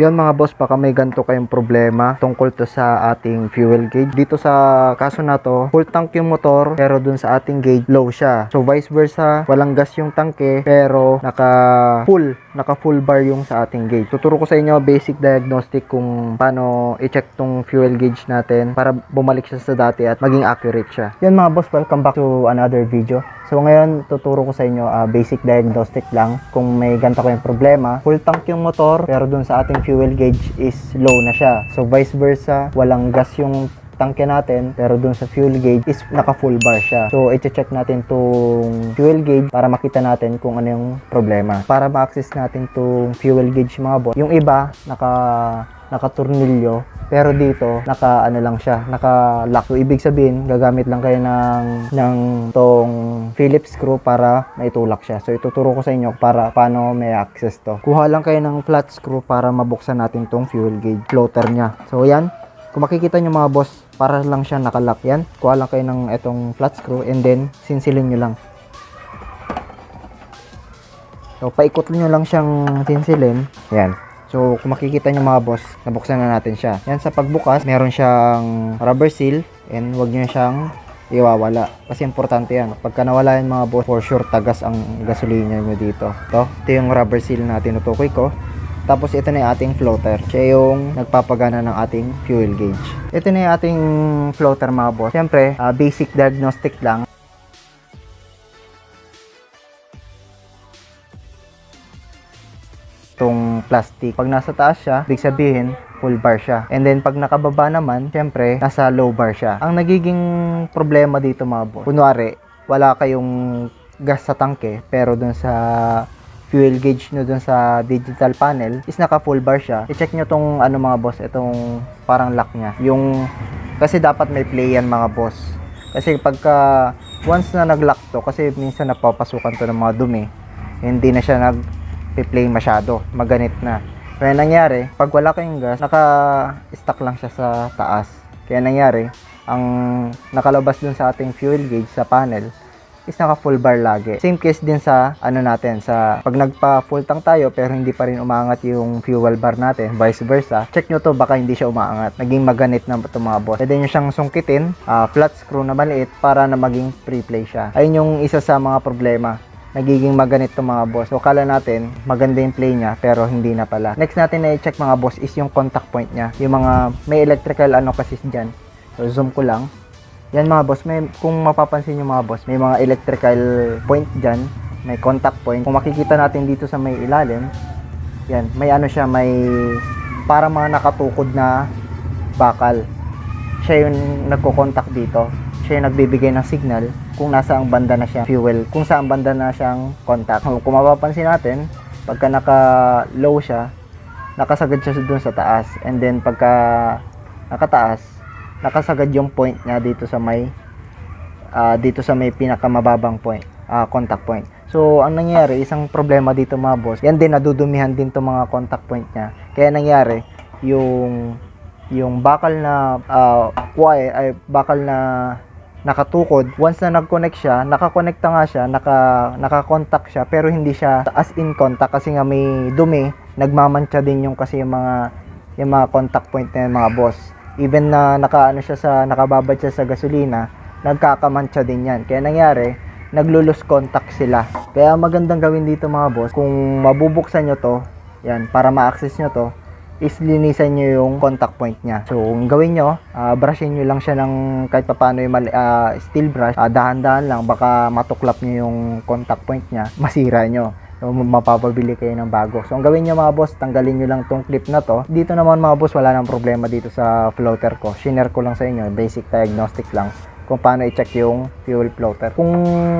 Yun mga boss, baka may ganito kayong problema tungkol to sa ating fuel gauge. Dito sa kaso na to, full tank yung motor pero dun sa ating gauge low siya. So vice versa, walang gas yung tangke pero naka full, naka full bar yung sa ating gauge. Tuturo ko sa inyo basic diagnostic kung paano i-check tong fuel gauge natin para bumalik siya sa dati at maging accurate siya. Yun mga boss, welcome back to another video. So ngayon, tuturo ko sa inyo ah, basic diagnostic lang kung may ganito kayong problema. Full tank yung motor pero dun sa ating fuel gauge is low na siya. So vice versa, walang gas yung tangke natin pero dun sa fuel gauge is naka full bar siya. So i-check natin tong fuel gauge para makita natin kung ano yung problema. Para ma-access natin tong fuel gauge mga boss. Yung iba naka naka-tornilyo pero dito naka ano lang siya naka lock. So, ibig sabihin gagamit lang kayo ng ng tong Phillips screw para maitulak siya. So ituturo ko sa inyo para paano may access to. Kuha lang kayo ng flat screw para mabuksan natin tong fuel gauge floater niya. So yan. Kung makikita nyo mga boss para lang siya nakalock. Yan. Kuha lang kayo ng etong flat screw and then sinsilin nyo lang. So, paikot nyo lang siyang sinsilin. Yan. So, kung makikita nyo mga boss, nabuksan na natin siya. Yan, sa pagbukas, meron siyang rubber seal and wag nyo siyang iwawala. Kasi importante yan. Pagka nawala yan mga boss, for sure tagas ang gasolina nyo dito. Ito, ito yung rubber seal na tinutukoy ko. Tapos ito na yung ating floater. Siya yung nagpapagana ng ating fuel gauge. Ito na yung ating floater mga boss. Siyempre, ah, basic diagnostic lang. Plastic. Pag nasa taas siya, big sabihin, full bar siya. And then, pag nakababa naman, syempre, nasa low bar siya. Ang nagiging problema dito mga boss, kunwari, wala kayong gas sa tangke, pero dun sa fuel gauge nyo dun sa digital panel is naka full bar siya. I-check nyo tong ano mga boss, itong parang lock niya. Yung, kasi dapat may play yan mga boss. Kasi pagka, once na nag-lock to, kasi minsan napapasukan to ng mga dumi, hindi na siya nag play masyado, maganit na. Kaya nangyari, pag wala kayong gas, naka-stuck lang siya sa taas. Kaya nangyari, ang nakalabas dun sa ating fuel gauge sa panel is naka full bar lagi. Same case din sa ano natin, sa pag nagpa full tank tayo pero hindi pa rin umaangat yung fuel bar natin, vice versa. Check nyo to, baka hindi siya umaangat. Naging maganit na boss. Pwede nyo siyang sungkitin, ah, flat screw na maliit para na maging pre-play siya. Ayun yung isa sa mga problema nagiging maganit to mga boss. So, kala natin, maganda yung play niya, pero hindi na pala. Next natin na i-check mga boss is yung contact point niya. Yung mga, may electrical ano kasi dyan. So, zoom ko lang. Yan mga boss, may, kung mapapansin nyo mga boss, may mga electrical point dyan. May contact point. Kung makikita natin dito sa may ilalim, yan, may ano siya, may para mga nakatukod na bakal. Siya yung nagko-contact dito. Siya yung nagbibigay ng signal kung nasa ang banda na siya fuel, kung saan banda na siyang contact. Kung mapapansin natin, pagka naka-low siya, nakasagad siya dun sa taas. And then pagka nakataas, nakasagad yung point niya dito sa may ah, dito sa may pinakamababang point, ah, contact point. So, ang nangyayari, isang problema dito mga boss, yan din, nadudumihan din to mga contact point niya. Kaya nangyari, yung yung bakal na uh, wire, ay bakal na nakatukod, once na nag-connect siya, nakakonekta nga siya, naka, naka-contact siya, pero hindi siya as in contact kasi nga may dumi, nagmamantsa din yung kasi yung mga, yung mga contact point na yun, mga boss. Even na nakaano siya sa, nakababad siya sa gasolina, nagkakamantsa din yan. Kaya nangyari, naglulus contact sila. Kaya magandang gawin dito mga boss, kung mabubuksan nyo to, yan, para ma-access nyo to, is linisan nyo yung contact point niya. So, ang gawin nyo, ah, brushin nyo lang siya ng kahit paano yung mali- ah, steel brush. Ah, dahan-dahan lang, baka matuklap nyo yung contact point niya, masira nyo. Mapapabili kayo ng bago. So, ang gawin nyo mga boss, tanggalin nyo lang tong clip na to. Dito naman mga boss, wala nang problema dito sa floater ko. Shiner ko lang sa inyo, basic diagnostic lang kung paano i-check yung fuel floater. Kung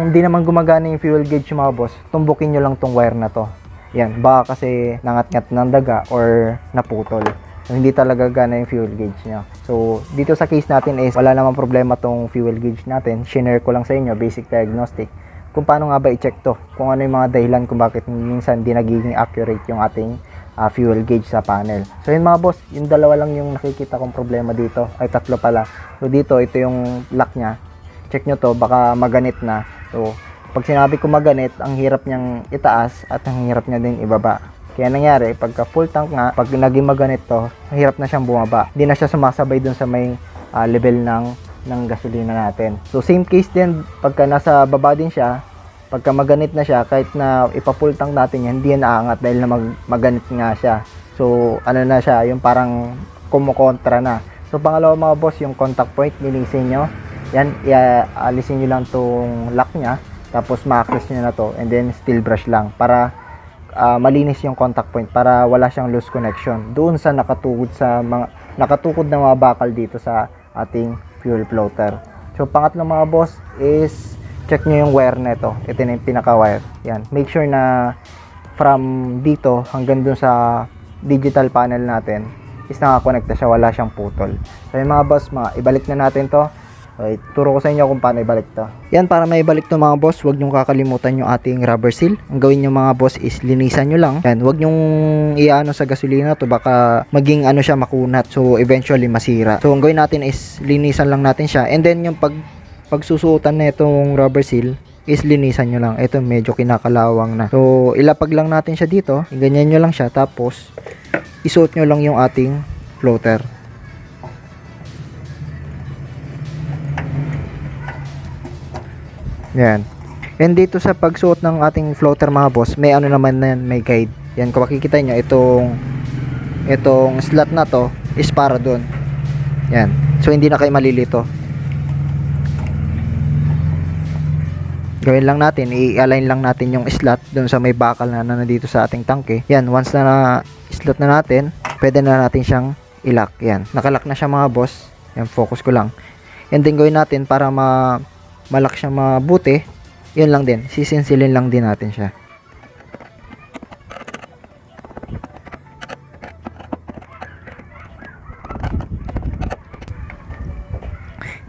hindi naman gumagana yung fuel gauge mga boss, tumbukin nyo lang tong wire na to. Yan, baka kasi nangat-ngat ng daga or naputol. Hindi talaga gana yung fuel gauge niya. So, dito sa case natin is wala namang problema tong fuel gauge natin. Share ko lang sa inyo, basic diagnostic. Kung paano nga ba i-check to. Kung ano yung mga dahilan kung bakit minsan di nagiging accurate yung ating ah, fuel gauge sa panel. So, yun mga boss, yung dalawa lang yung nakikita kong problema dito. Ay, tatlo pala. So, dito, ito yung lock niya. Check nyo to, baka maganit na. So, pag sinabi ko maganit, ang hirap niyang itaas at ang hirap niya din ibaba. Kaya nangyari, pagka full tank nga, pag naging maganito, mahirap na siyang bumaba. Hindi na siya sumasabay dun sa may ah, level ng ng gasolina natin. So same case din pagka nasa baba din siya, pagka maganit na siya, kahit na ipa-full tank natin hindi yan aangat dahil na mag, maganit nga siya. So ano na siya, yung parang kumukontra na. So pangalawa mga boss, yung contact point, linisin nyo. Yan, ialisin nyo lang tong lock niya. Tapos ma-access nyo na to. And then steel brush lang para ah, malinis yung contact point para wala siyang loose connection doon sa nakatukod sa mga nakatukod na mga bakal dito sa ating fuel floater. So pangatlo mga boss is check nyo yung wire nito. Ito na yung pinaka wire. Yan. Make sure na from dito hanggang dun sa digital panel natin is nakakonekta siya, wala siyang putol. So yung mga boss, mga, ibalik na natin to. Okay, turo ko sa inyo kung paano ibalik to. Yan, para maibalik to mga boss, huwag niyong kakalimutan yung ating rubber seal. Ang gawin niyo mga boss is linisan nyo lang. Yan, huwag niyong iano sa gasolina to baka maging ano siya makunat. So eventually masira. So ang gawin natin is linisan lang natin siya. And then yung pag pagsusuotan na itong rubber seal is linisan nyo lang. Ito medyo kinakalawang na. So ilapag lang natin siya dito. Ganyan nyo lang siya. Tapos isuot nyo lang yung ating floater. Yan. And dito sa pagsuot ng ating floater mga boss, may ano naman na yan, may guide. Yan, kung makikita nyo, itong itong slot na to is para doon. Yan. So, hindi na kayo malilito. Gawin lang natin, i-align lang natin yung slot doon sa may bakal na nandito sa ating tangke. Yan, once na, na slot na natin, pwede na natin siyang ilock. Yan, nakalock na siya mga boss. Yan, focus ko lang. And then gawin natin para ma malak siya mabuti, yun lang din. Sisinsilin lang din natin siya.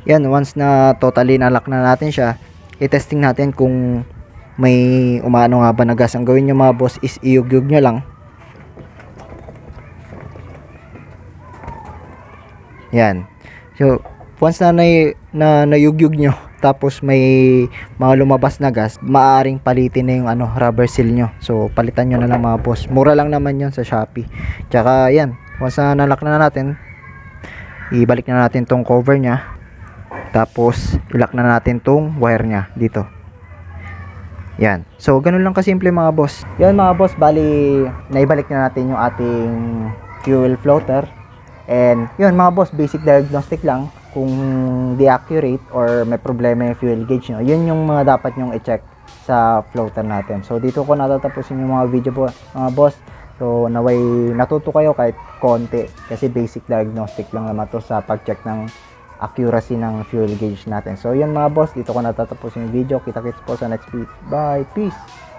Yan, once na totally nalock na natin siya, i-testing natin kung may umano nga ba na gas. Ang gawin nyo mga boss is iyugyug nyo lang. Yan. So, once na na, na nayugyug nyo, tapos may mga lumabas na gas, maaaring palitin na yung ano, rubber seal nyo. So, palitan nyo na lang mga boss. Mura lang naman yun sa Shopee. Tsaka, yan. Once na nalock na natin, ibalik na natin tong cover niya. Tapos, ilock na natin tong wire niya dito. Yan. So, ganun lang kasimple mga boss. Yan mga boss, bali, naibalik na natin yung ating fuel floater. And, yun mga boss, basic diagnostic lang kung di accurate or may problema yung fuel gauge nyo. Yun yung mga dapat nyong i-check sa floater natin. So, dito ko natatapusin yung mga video po, mga boss. So, naway natuto kayo kahit konti kasi basic diagnostic lang naman to sa pag-check ng accuracy ng fuel gauge natin. So, yun mga boss, dito ko natatapusin yung video. Kita-kits po sa next video. Bye! Peace!